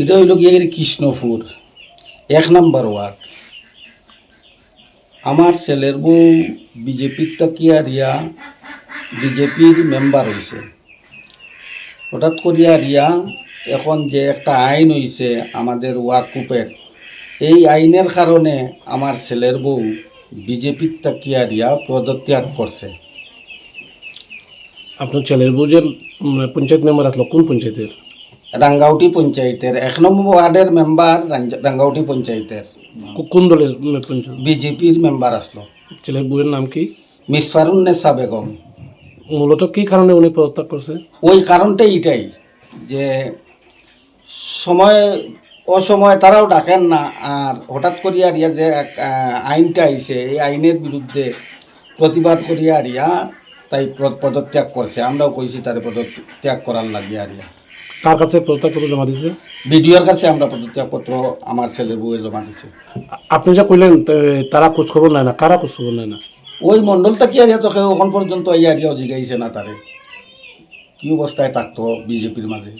এটা হইল গিয়ে কৃষ্ণপুর, এক নাম্বার ওয়ার্ড। আমার ছেলের বউ বিজেপির তাকিয়া রিয়া বিজেপির মেম্বার হয়েছে হঠাৎ করিয়া রিয়া, এখন যে একটা আইন হইছে আমাদের ওয়াকুপের, এই আইনের কারণে আমার ছেলের বউ বিজেপির তাকিয়া রিয়া পদত্যাগ করছে। আপনার ছেলের বউ যে পঞ্চায়েত মেম্বার আসলো, কোন পঞ্চায়েতের? রাঙ্গাউটি পঞ্চায়েতের এক নম্বর ওয়ার্ডের মেম্বার রাঙ্গাউটি পঞ্চায়েতের কোন দলের বিজেপির মেম্বার আসলো। ছেলের বউয়ের নাম কি? মিসফারুন্নেসা বেগম। মূলত কি কারণে উনি পদত্যাগ করছে? ওই কারণটাই এটাই যে সময় অসময় তারাও ডাকেন না আর হঠাৎ করিয়া রিয়া যে এক, আইনটা আইছে এই আইনের বিরুদ্ধে প্রতিবাদ করিয়া রিয়া তাই পদত্যাগ করছে। আমরাও কইছি তার পদত্যাগ করার লাগিয়া রিয়া। কার কাছে পদত্যাগপত্র জমা দিয়েছে বিডিওর কাছে আমরা পদত্যাগপত্র আমার ছেলের বউয়ে জমা দিছে। আ- আপনি যা কইলেন তারা খোঁজ খবর নেয় না কারা খোঁজ খবর নেয় না? ওই মণ্ডল কি আরিয়া তো কেউ এখন পর্যন্ত এই আরিয়াও জিগাইছে না তারে। কি অবস্থায় থাকতো বিজেপির মাঝে?